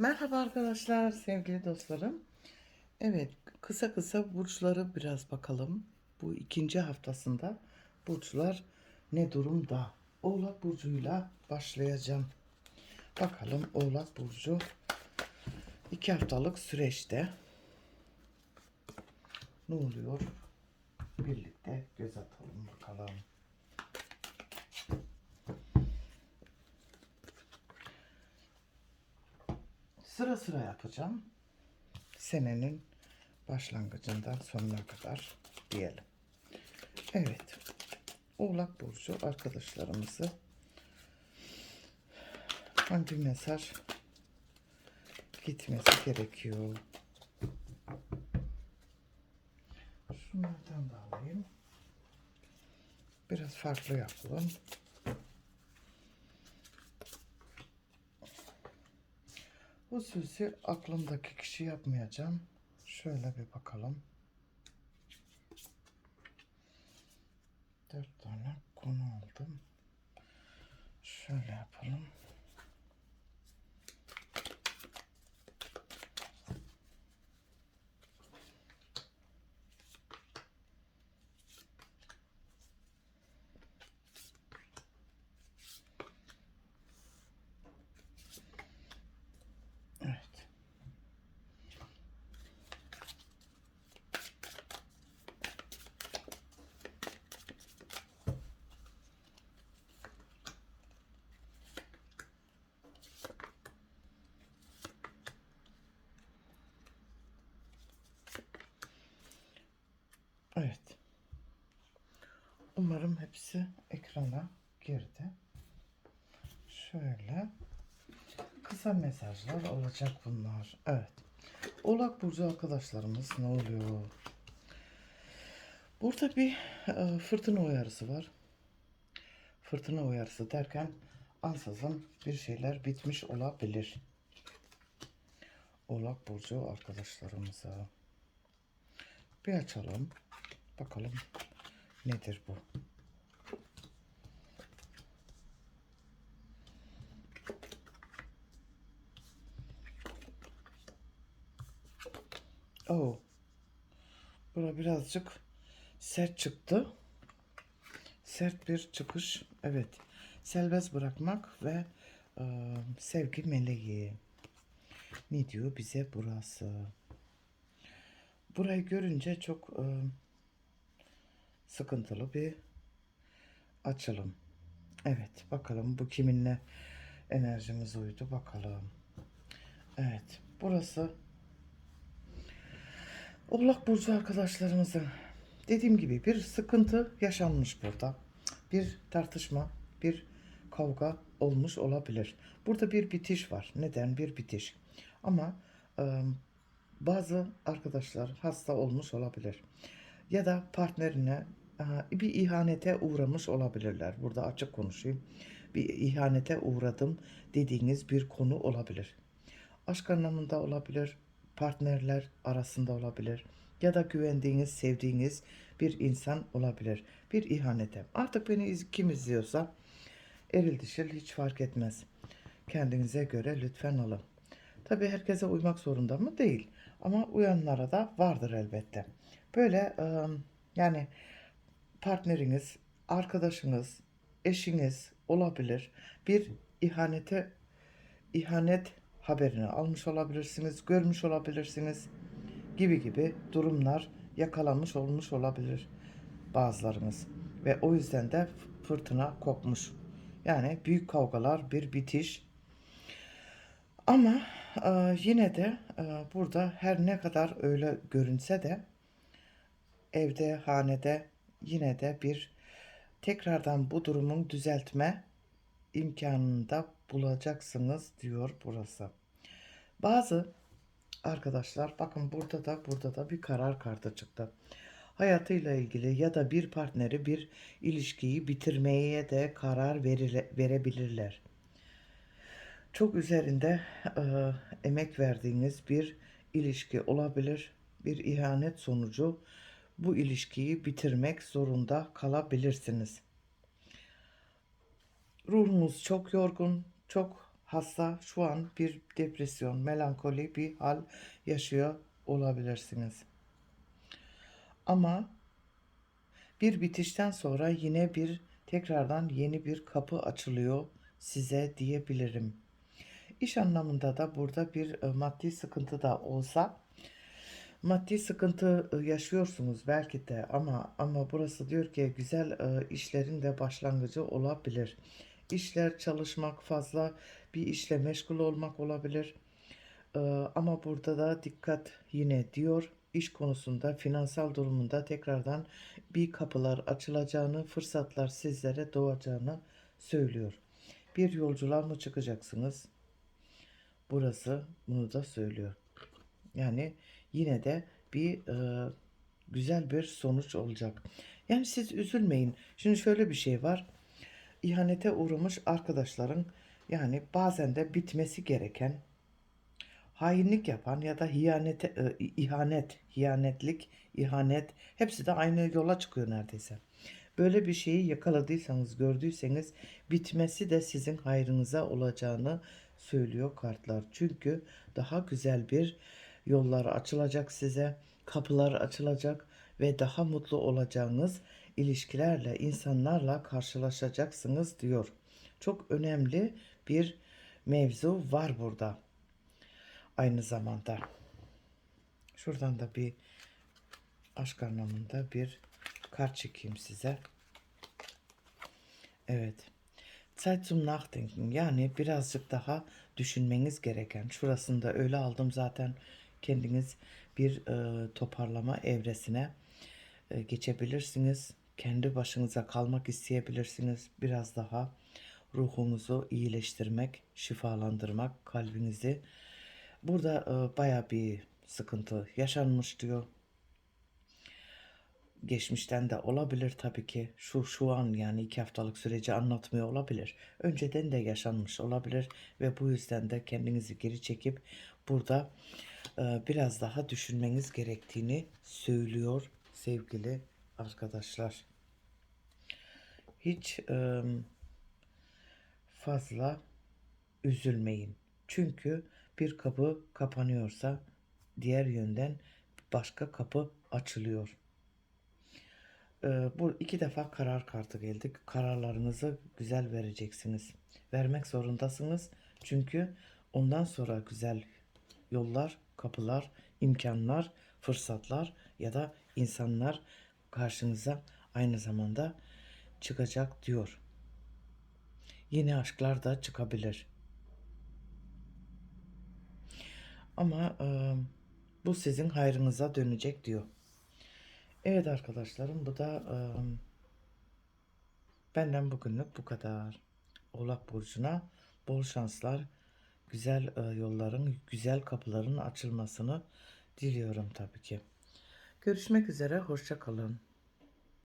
Merhaba arkadaşlar, sevgili dostlarım. Evet, kısa kısa burçları biraz bakalım. Bu ikinci haftasında burçlar ne durumda? Oğlak burcuyla başlayacağım. Bakalım Oğlak burcu iki haftalık süreçte ne oluyor? Birlikte göz atalım bakalım. Sıra sıra yapacağım. Senenin başlangıcından sonuna kadar diyelim. Evet. Oğlak Burcu arkadaşlarımızı hangi mesaj gitmesi gerekiyor? Şunlardan da alayım. Biraz farklı yapalım. Hususi aklımdaki kişi yapmayacağım. Şöyle bir bakalım. Dört tane konu aldım. Şöyle yapalım. Evet. Evet. Umarım hepsi ekrana girdi. Şöyle kısa mesajlar olacak bunlar. Evet. Oğlak burcu arkadaşlarımız ne oluyor? Burada bir e, fırtına uyarısı var. Fırtına uyarısı derken ansızın bir şeyler bitmiş olabilir. Oğlak burcu arkadaşlarımıza. Bir açalım. Bakalım nedir bu? Oo. Bura birazcık sert çıktı. Sert bir çıkış. Evet. Serbest bırakmak ve e, sevgi meleği. Ne diyor bize burası? Burayı görünce çok e, sıkıntılı bir açılım. Evet. Bakalım bu kiminle enerjimiz uydu. Bakalım. Evet. Burası Oğlak Burcu arkadaşlarımızın dediğim gibi bir sıkıntı yaşanmış burada. Bir tartışma, bir kavga olmuş olabilir. Burada bir bitiş var. Neden bir bitiş? Ama e, bazı arkadaşlar hasta olmuş olabilir. Ya da partnerine bir ihanete uğramış olabilirler. Burada açık konuşayım. Bir ihanete uğradım dediğiniz bir konu olabilir. Aşk anlamında olabilir, partnerler arasında olabilir ya da güvendiğiniz, sevdiğiniz bir insan olabilir. Bir ihanete. Artık beni kim izliyorsa eril dişil hiç fark etmez. Kendinize göre lütfen olun. Tabi herkese uymak zorunda mı? Değil. Ama uyanlara da vardır elbette. Böyle yani partneriniz, arkadaşınız, eşiniz olabilir. Bir ihanete ihanet haberini almış olabilirsiniz, görmüş olabilirsiniz gibi gibi durumlar yakalanmış olmuş olabilir bazılarınız. Ve o yüzden de fırtına kopmuş. Yani büyük kavgalar, bir bitiş. Ama e, yine de e, burada her ne kadar öyle görünse de evde, hanede yine de bir tekrardan bu durumun düzeltme imkanını da bulacaksınız diyor burası. Bazı arkadaşlar bakın burada da burada da bir karar kartı çıktı. Hayatıyla ilgili ya da bir partneri bir ilişkiyi bitirmeye de karar verile- verebilirler. Çok üzerinde e, emek verdiğiniz bir ilişki olabilir. Bir ihanet sonucu bu ilişkiyi bitirmek zorunda kalabilirsiniz. Ruhunuz çok yorgun, çok hasta şu an bir depresyon, melankoli bir hal yaşıyor olabilirsiniz. Ama bir bitişten sonra yine bir tekrardan yeni bir kapı açılıyor size diyebilirim. İş anlamında da burada bir e, maddi sıkıntı da olsa maddi sıkıntı e, yaşıyorsunuz belki de ama ama burası diyor ki güzel e, işlerin de başlangıcı olabilir. İşler çalışmak fazla bir işle meşgul olmak olabilir. E, ama burada da dikkat yine diyor iş konusunda finansal durumunda tekrardan bir kapılar açılacağını, fırsatlar sizlere doğacağını söylüyor. Bir yolculuğa mı çıkacaksınız? Burası bunu da söylüyor. Yani yine de bir e, güzel bir sonuç olacak. Yani siz üzülmeyin. Şimdi şöyle bir şey var. İhanete uğramış arkadaşların yani bazen de bitmesi gereken hainlik yapan ya da hiyanete, e, ihanet, hiyanetlik, ihanet hepsi de aynı yola çıkıyor neredeyse. Böyle bir şeyi yakaladıysanız, gördüyseniz bitmesi de sizin hayrınıza olacağını söylüyor kartlar. Çünkü daha güzel bir yollar açılacak size, kapılar açılacak ve daha mutlu olacağınız ilişkilerle, insanlarla karşılaşacaksınız diyor. Çok önemli bir mevzu var burada. Aynı zamanda. Şuradan da bir aşk anlamında bir kart çekeyim size. Evet. Zeit zum Nachdenken. Yani birazcık daha düşünmeniz gereken. Şurasını da öyle aldım zaten. Kendiniz bir e, toparlama evresine e, geçebilirsiniz. Kendi başınıza kalmak isteyebilirsiniz. Biraz daha ruhunuzu iyileştirmek, şifalandırmak, kalbinizi. Burada e, baya bir sıkıntı yaşanmış diyor geçmişten de olabilir tabii ki. Şu şu an yani iki haftalık süreci anlatmıyor olabilir. Önceden de yaşanmış olabilir ve bu yüzden de kendinizi geri çekip burada biraz daha düşünmeniz gerektiğini söylüyor sevgili arkadaşlar. Hiç fazla üzülmeyin. Çünkü bir kapı kapanıyorsa diğer yönden başka kapı açılıyor. Ee, bu iki defa karar kartı geldi. Kararlarınızı güzel vereceksiniz. Vermek zorundasınız. Çünkü ondan sonra güzel yollar, kapılar, imkanlar, fırsatlar ya da insanlar karşınıza aynı zamanda çıkacak diyor. Yeni aşklar da çıkabilir. Ama e, bu sizin hayrınıza dönecek diyor. Evet arkadaşlarım bu da e, benden bugünlük bu kadar. Oğlak Burcu'na bol şanslar, güzel e, yolların, güzel kapıların açılmasını diliyorum tabii ki. Görüşmek üzere, hoşça kalın.